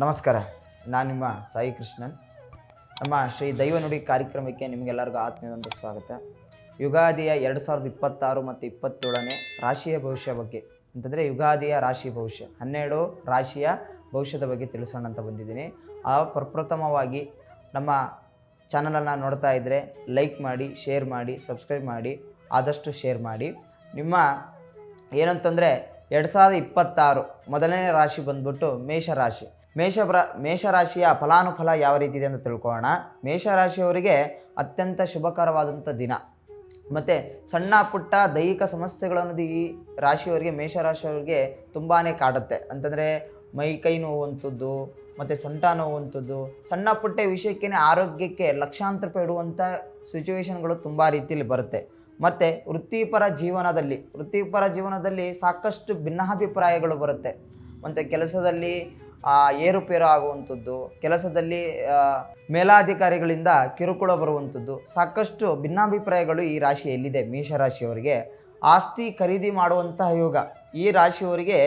ನಮಸ್ಕಾರ. ನಾನು ನಿಮ್ಮ ಸಾಯಿ ಕೃಷ್ಣನ್. ನಮ್ಮ ಶ್ರೀ ದೈವ ನುಡಿ ಕಾರ್ಯಕ್ರಮಕ್ಕೆ ನಿಮಗೆಲ್ಲರಿಗೂ ಆತ್ಮೀಯದಂತ ಸ್ವಾಗತ. ಯುಗಾದಿಯ ಎರಡು ಸಾವಿರದ ಇಪ್ಪತ್ತಾರು ಮತ್ತು ಇಪ್ಪತ್ತೇಳನೇ ರಾಶಿಯ ಭವಿಷ್ಯ ಬಗ್ಗೆ. ಅಂತಂದರೆ ಯುಗಾದಿಯ ರಾಶಿ ಭವಿಷ್ಯ. ಹನ್ನೆರಡು ರಾಶಿಯ ಭವಿಷ್ಯದ ಬಗ್ಗೆ ತಿಳಿಸೋಣ ಅಂತ ಬಂದಿದ್ದೀನಿ. ಆ ಪ್ರಪ್ರಥಮವಾಗಿ ನಮ್ಮ ಚಾನಲನ್ನು ನೋಡ್ತಾ ಇದ್ದರೆ ಲೈಕ್ ಮಾಡಿ ಶೇರ್ ಮಾಡಿ ಸಬ್ಸ್ಕ್ರೈಬ್ ಮಾಡಿ, ಆದಷ್ಟು ಶೇರ್ ಮಾಡಿ. ನಿಮ್ಮ ಏನಂತಂದರೆ ಎರಡು ಸಾವಿರದ ಇಪ್ಪತ್ತಾರು ಮೊದಲನೇ ರಾಶಿ ಬಂದ್ಬಿಟ್ಟು ಮೇಷರಾಶಿ ಮೇಷಬ್ರ ಮೇಷರಾಶಿಯ ಫಲಾನುಫಲ ಯಾವ ರೀತಿ ಇದೆ ಅಂತ ತಿಳ್ಕೊಳ್ಳೋಣ. ಮೇಷರಾಶಿಯವರಿಗೆ ಅತ್ಯಂತ ಶುಭಕರವಾದಂಥ ದಿನ. ಮತ್ತು ಸಣ್ಣ ಪುಟ್ಟ ದೈಹಿಕ ಸಮಸ್ಯೆಗಳನ್ನು ಈ ರಾಶಿಯವರಿಗೆ, ಮೇಷರಾಶಿಯವರಿಗೆ ತುಂಬಾ ಕಾಡುತ್ತೆ. ಅಂತಂದರೆ ಮೈ, ಕೈ ನೋವುವಂಥದ್ದು ಮತ್ತು ಸೊಂಟ ನೋವುವಂಥದ್ದು ಸಣ್ಣ ಪುಟ್ಟ ವಿಷಯಕ್ಕೇ ಆರೋಗ್ಯಕ್ಕೆ ಲಕ್ಷಾಂತರ ರೂಪಾಯಿ ಇಡುವಂಥ ಸಿಚುವೇಶನ್ಗಳು ತುಂಬ ರೀತಿಯಲ್ಲಿ ಬರುತ್ತೆ. ಮತ್ತು ವೃತ್ತಿಪರ ಜೀವನದಲ್ಲಿ ವೃತ್ತಿಪರ ಜೀವನದಲ್ಲಿ ಸಾಕಷ್ಟು ಭಿನ್ನಾಭಿಪ್ರಾಯಗಳು ಬರುತ್ತೆ. ಮತ್ತು ಕೆಲಸದಲ್ಲಿ ಆ, ಏರುಪೇರು ಆಗುವಂಥದ್ದು ಕೆಲಸದಲ್ಲಿ ಮೇಲಾಧಿಕಾರಿಗಳಿಂದ ಕಿರುಕುಳ ಬರುವಂಥದ್ದು ಸಾಕಷ್ಟು ಭಿನ್ನಾಭಿಪ್ರಾಯಗಳು ಈ ರಾಶಿಯಲ್ಲಿದೆ ಮೇಷರಾಶಿಯವರಿಗೆ. ಆಸ್ತಿ ಖರೀದಿ ಮಾಡುವಂತಹ ಯೋಗ ಈ ರಾಶಿಯವರಿಗೆ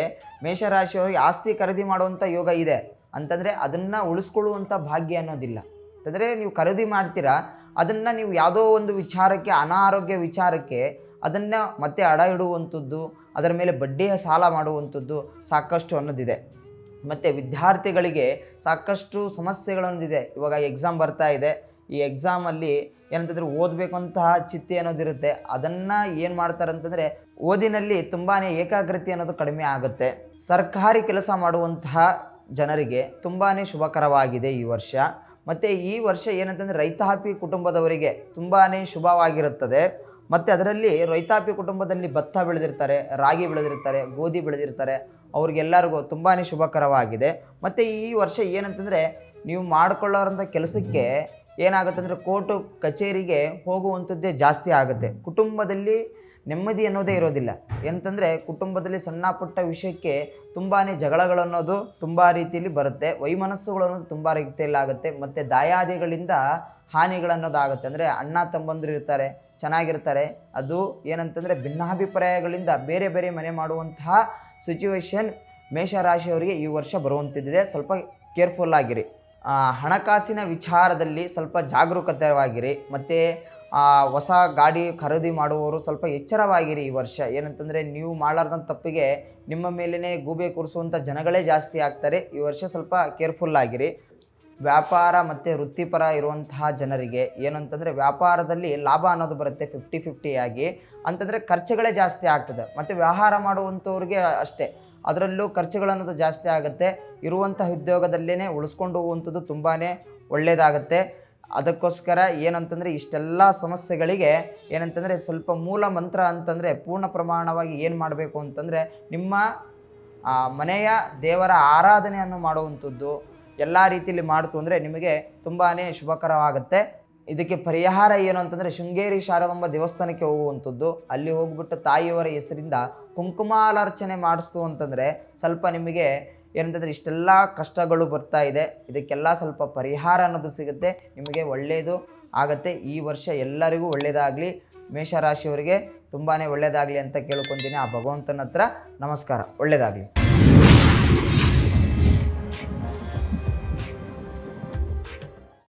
ಮೇಷರಾಶಿಯವರಿಗೆ ಆಸ್ತಿ ಖರೀದಿ ಮಾಡುವಂಥ ಯೋಗ ಇದೆ. ಅಂತಂದರೆ ಅದನ್ನು ಉಳಿಸ್ಕೊಳ್ಳುವಂಥ ಭಾಗ್ಯ ಅನ್ನೋದಿಲ್ಲ. ಅಂತಂದರೆ ನೀವು ಖರೀದಿ ಮಾಡ್ತೀರಾ ಅದನ್ನು ನೀವು ಯಾವುದೋ ಒಂದು ವಿಚಾರಕ್ಕೆ ಅನಾರೋಗ್ಯ ವಿಚಾರಕ್ಕೆ ಅದನ್ನು ಮತ್ತೆ ಅಡ ಇಡುವಂಥದ್ದು ಅದರ ಮೇಲೆ ಬಡ್ಡಿಯ ಸಾಲ ಮಾಡುವಂಥದ್ದು ಸಾಕಷ್ಟು ಅನ್ನೋದಿದೆ. ಮತ್ತು ವಿದ್ಯಾರ್ಥಿಗಳಿಗೆ ಸಾಕಷ್ಟು ಸಮಸ್ಯೆಗಳೊಂದಿದೆ. ಇವಾಗ ಎಕ್ಸಾಮ್ ಬರ್ತಾ ಇದೆ. ಈ ಎಕ್ಸಾಮಲ್ಲಿ ಏನಂತಂದರೆ ಓದಬೇಕಂತಹ ಚಿತ್ತೆ ಅನ್ನೋದಿರುತ್ತೆ. ಅದನ್ನು ಏನು ಮಾಡ್ತಾರೆ ಅಂತಂದರೆ ಓದಿನಲ್ಲಿ ತುಂಬಾ ಏಕಾಗ್ರತೆ ಅನ್ನೋದು ಕಡಿಮೆ ಆಗುತ್ತೆ. ಸರ್ಕಾರಿ ಕೆಲಸ ಮಾಡುವಂತಹ ಜನರಿಗೆ ತುಂಬಾ ಶುಭಕರವಾಗಿದೆ ಈ ವರ್ಷ. ಮತ್ತು ಈ ವರ್ಷ ಏನಂತಂದರೆ ರೈತಾಪಿ ಕುಟುಂಬದವರಿಗೆ ತುಂಬಾ ಶುಭವಾಗಿರುತ್ತದೆ. ಮತ್ತು ಅದರಲ್ಲಿ ರೈತಾಪಿ ಕುಟುಂಬದಲ್ಲಿ ಭತ್ತ ಬೆಳೆದಿರ್ತಾರೆ, ರಾಗಿ ಬೆಳೆದಿರ್ತಾರೆ, ಗೋಧಿ ಬೆಳೆದಿರ್ತಾರೆ. ಅವ್ರಿಗೆಲ್ಲರಿಗೂ ತುಂಬಾ ಶುಭಕರವಾಗಿದೆ. ಮತ್ತು ಈ ವರ್ಷ ಏನಂತಂದರೆ ನೀವು ಮಾಡಿಕೊಳ್ಳೋರಂಥ ಕೆಲಸಕ್ಕೆ ಏನಾಗುತ್ತೆ ಅಂದರೆ ಕೋರ್ಟು ಕಚೇರಿಗೆ ಹೋಗುವಂಥದ್ದೇ ಜಾಸ್ತಿ ಆಗುತ್ತೆ. ಕುಟುಂಬದಲ್ಲಿ ನೆಮ್ಮದಿ ಅನ್ನೋದೇ ಇರೋದಿಲ್ಲ. ಏನಂತಂದರೆ ಕುಟುಂಬದಲ್ಲಿ ಸಣ್ಣ ಪುಟ್ಟ ವಿಷಯಕ್ಕೆ ತುಂಬಾ ಜಗಳಗಳನ್ನೋದು ತುಂಬ ರೀತಿಯಲ್ಲಿ ಬರುತ್ತೆ. ವೈಮನಸ್ಸುಗಳು ಅನ್ನೋದು ತುಂಬ ರೀತಿಯಲ್ಲಿ ಆಗುತ್ತೆ. ಮತ್ತು ದಾಯಾದಿಗಳಿಂದ ಹಾನಿಗಳನ್ನೋದಾಗುತ್ತೆ. ಅಂದರೆ ಅಣ್ಣ ತಮ್ಮಂದಿರು ಇರ್ತಾರೆ, ಚೆನ್ನಾಗಿರ್ತಾರೆ. ಅದು ಏನಂತಂದರೆ ಭಿನ್ನಾಭಿಪ್ರಾಯಗಳಿಂದ ಬೇರೆ ಬೇರೆ ಮನೆ ಮಾಡುವಂತಹ ಸಿಚುವೇಶನ್ ಮೇಷರಾಶಿಯವರಿಗೆ ಈ ವರ್ಷ ಬರುವಂತಿದ್ದಿದೆ. ಸ್ವಲ್ಪ ಕೇರ್ಫುಲ್ ಆಗಿರಿ. ಹಣಕಾಸಿನ ವಿಚಾರದಲ್ಲಿ ಸ್ವಲ್ಪ ಜಾಗರೂಕತೆವಾಗಿರಿ. ಮತ್ತು ಹೊಸ ಗಾಡಿ ಖರೀದಿ ಮಾಡುವವರು ಸ್ವಲ್ಪ ಎಚ್ಚರವಾಗಿರಿ ಈ ವರ್ಷ. ಏನಂತಂದರೆ ನೀವು ಮಾಡಲಾರ್ದಂಥ ತಪ್ಪಿಗೆ ನಿಮ್ಮ ಮೇಲೇ ಗೂಬೆ ಕೂರಿಸುವಂಥ ಜನಗಳೇ ಜಾಸ್ತಿ ಆಗ್ತಾರೆ. ಈ ವರ್ಷ ಸ್ವಲ್ಪ ಕೇರ್ಫುಲ್ ಆಗಿರಿ. ವ್ಯಾಪಾರ ಮತ್ತು ವೃತ್ತಿಪರ ಇರುವಂತಹ ಜನರಿಗೆ ಏನಂತಂದರೆ ವ್ಯಾಪಾರದಲ್ಲಿ ಲಾಭ ಅನ್ನೋದು ಬರುತ್ತೆ ಫಿಫ್ಟಿ ಫಿಫ್ಟಿ ಆಗಿ. ಅಂತಂದರೆ ಖರ್ಚುಗಳೇ ಜಾಸ್ತಿ ಆಗ್ತದೆ. ಮತ್ತು ವ್ಯವಹಾರ ಮಾಡುವಂಥವ್ರಿಗೆ ಅಷ್ಟೇ. ಅದರಲ್ಲೂ ಖರ್ಚುಗಳನ್ನೋದು ಜಾಸ್ತಿ ಆಗುತ್ತೆ. ಇರುವಂಥ ಉದ್ಯೋಗದಲ್ಲೇ ಉಳಿಸ್ಕೊಂಡು ಹೋಗುವಂಥದ್ದು ತುಂಬಾ ಒಳ್ಳೆಯದಾಗುತ್ತೆ ಅದಕ್ಕೋಸ್ಕರ ಏನಂತಂದರೆ ಇಷ್ಟೆಲ್ಲ ಸಮಸ್ಯೆಗಳಿಗೆ ಏನಂತಂದರೆ ಸ್ವಲ್ಪ ಮೂಲ ಮಂತ್ರ ಅಂತಂದರೆ ಪೂರ್ಣ ಪ್ರಮಾಣವಾಗಿ ಏನು ಮಾಡಬೇಕು ಅಂತಂದರೆ ನಿಮ್ಮ ಮನೆಯ ದೇವರ ಆರಾಧನೆಯನ್ನು ಮಾಡುವಂಥದ್ದು ಎಲ್ಲ ರೀತಿಯಲ್ಲಿ ಮಾಡ್ತು ಅಂದರೆ ನಿಮಗೆ ತುಂಬಾ ಶುಭಕರವಾಗುತ್ತೆ. ಇದಕ್ಕೆ ಪರಿಹಾರ ಏನು ಅಂತಂದರೆ ಶೃಂಗೇರಿ ಶಾರದಾಂಬ ದೇವಸ್ಥಾನಕ್ಕೆ ಹೋಗುವಂಥದ್ದು. ಅಲ್ಲಿ ಹೋಗ್ಬಿಟ್ಟು ತಾಯಿಯವರ ಹೆಸರಿಂದ ಕುಂಕುಮಾಲಾರ್ಚನೆ ಮಾಡಿಸ್ತು ಅಂತಂದರೆ ಸ್ವಲ್ಪ ನಿಮಗೆ ಏನಂತಂದರೆ ಇಷ್ಟೆಲ್ಲ ಕಷ್ಟಗಳು ಬರ್ತಾ ಇದೆ. ಇದಕ್ಕೆಲ್ಲ ಸ್ವಲ್ಪ ಪರಿಹಾರ ಅನ್ನೋದು ಸಿಗುತ್ತೆ. ನಿಮಗೆ ಒಳ್ಳೆಯದು ಆಗುತ್ತೆ. ಈ ವರ್ಷ ಎಲ್ಲರಿಗೂ ಒಳ್ಳೆಯದಾಗಲಿ ಮೇಷರಾಶಿಯವರಿಗೆ ತುಂಬಾ ಒಳ್ಳೆಯದಾಗಲಿ ಅಂತ ಕೇಳ್ಕೊತೀನಿ ಆ ಭಗವಂತನ ಹತ್ರ. ನಮಸ್ಕಾರ. ಒಳ್ಳೆಯದಾಗಲಿ